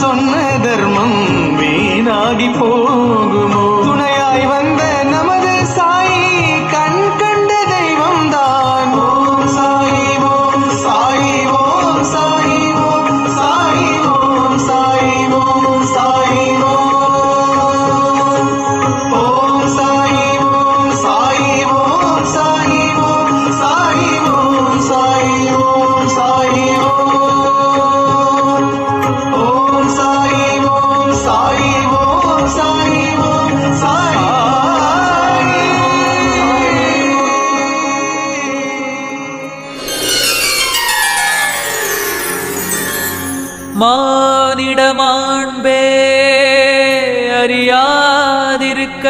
சொன்ன மானிடமாண்பே அறியாதிருக்க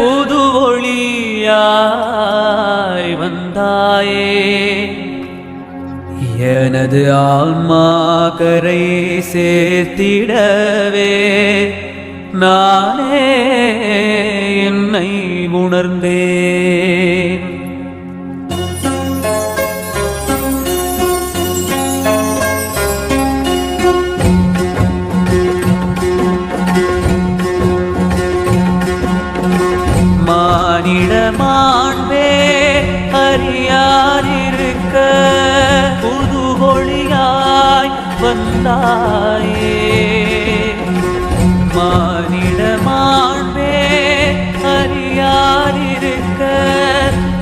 புது ஒளியாய் வந்தாயே. எனது ஆன்மா கரை சேர்த்திடவே நானே என்னை உணர்ந்தே. யாரிருக்க? புது ஒளியாய் வந்தாயே. மானிட மாண்பே அறியாதிருக்க?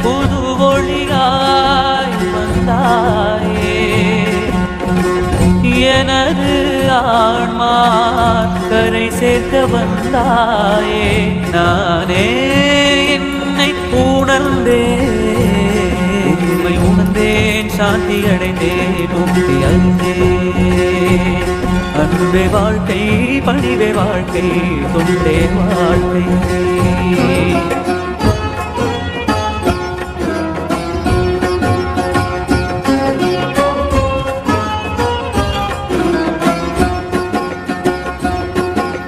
புது ஒளியாய் வந்தாயே. எனது ஆன்மா கரை சேர்க்க வந்தாயே. நானே என்னை உணர்ந்தேன். சாந்தி அடைந்தேன் முக்தி அறிந்தேன் அன்பே வாழ்க்கை பணிவே வாழ்க்கை தொண்டே வாழ்க்கை.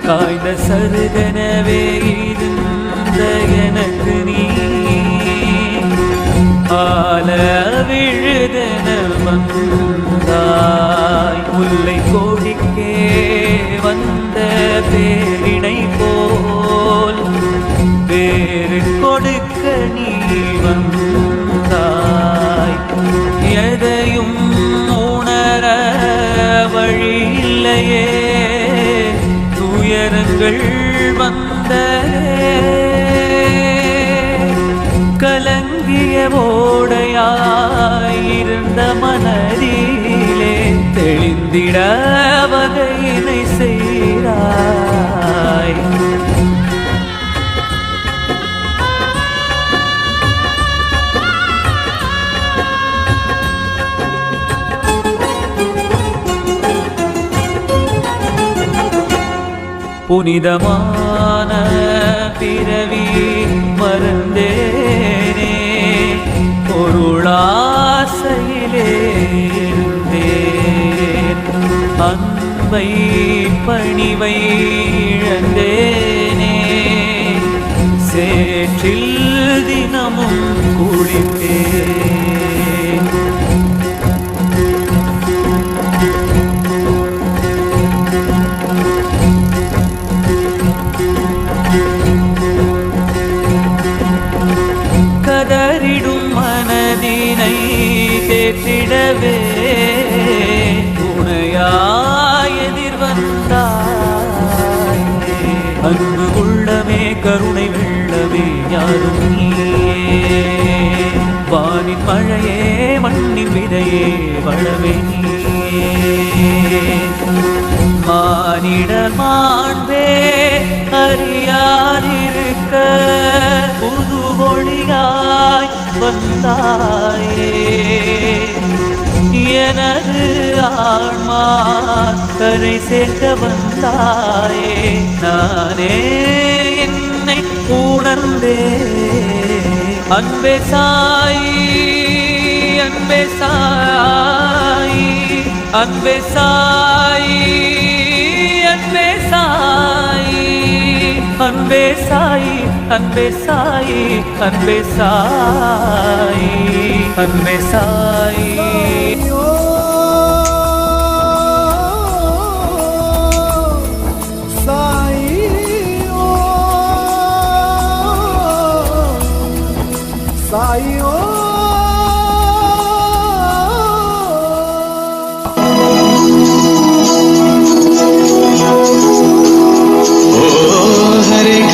காய்ந்த சருகனவே கலங்கிய ஓடையாயிருந்த மனதிலே தெளிந்திட வகையினை செய்தாய். புனிதமான பிற அன்பை பணிவை இழந்தேனே. சேற்றில் தினமும் குளித்தே கதறிடும் மனதினை தேற்றிடவே வந்தாயே. எனது ஆன்மா கரை சேர்க்க வந்தாயே. நானே என்னை உணர்ந்தே. அன்பே சாயி அன்பே சாயி அன்பே சாயி அன்பே சாயி அன்பே சாயி. अनबे साई अनबे साई अनबे साई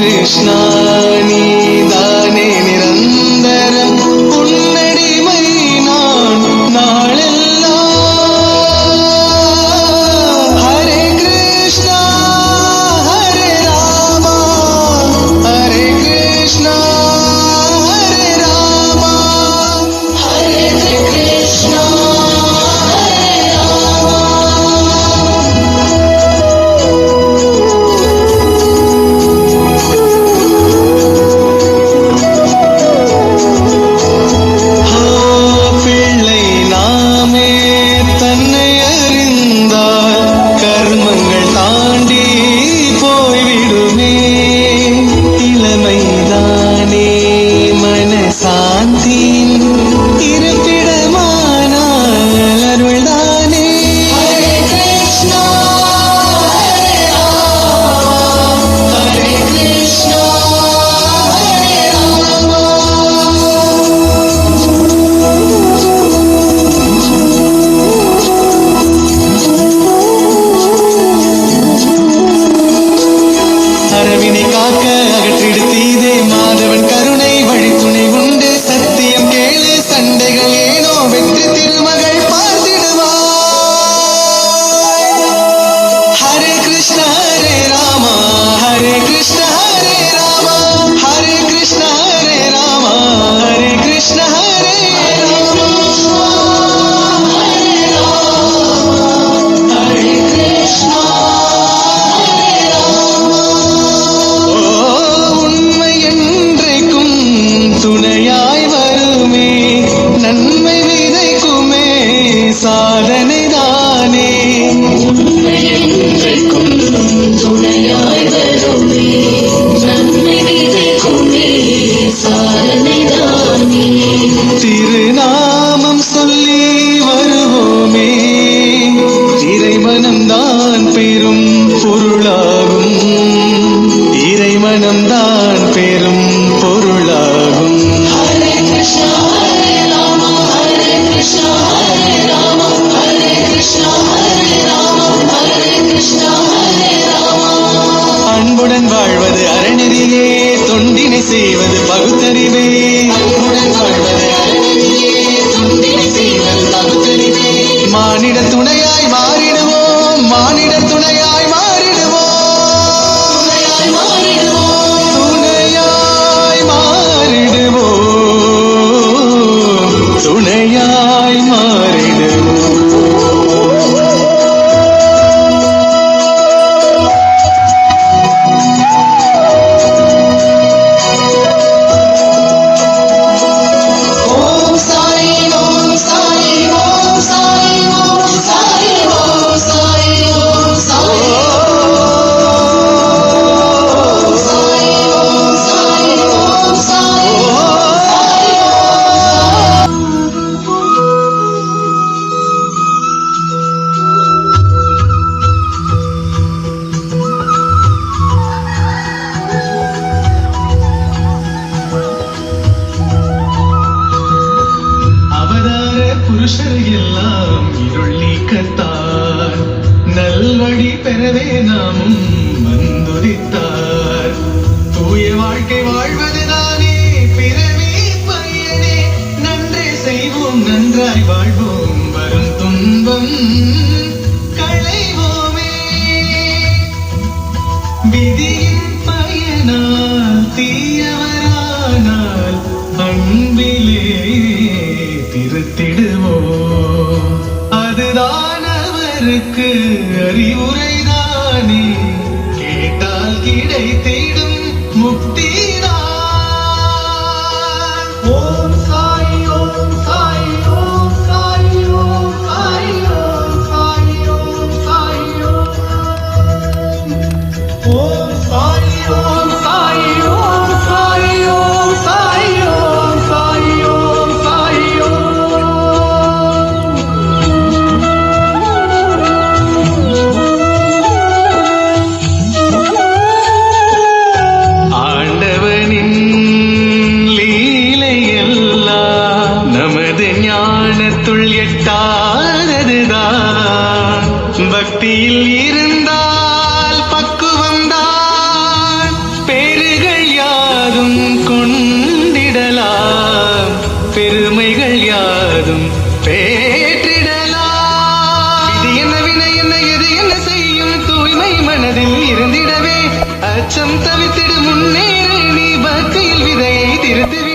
कृष्णा। walking. அறிவுரைதானே? கேட்டால் கிடைத்திட பக்தியில் இருந்தால் பக்குவம் தான். பெருகள் யாதும் கொண்டிடலாம். பெருமைகள் யாதும் பேற்றிடலாம். இது என்ன வினை என்ன எது என்ன செய்யும்? தூய்மை மனதில் இருந்திடவே. அச்சம் தவித்திடு முன்னேறு பக்தியில் விதையை திருத்துவி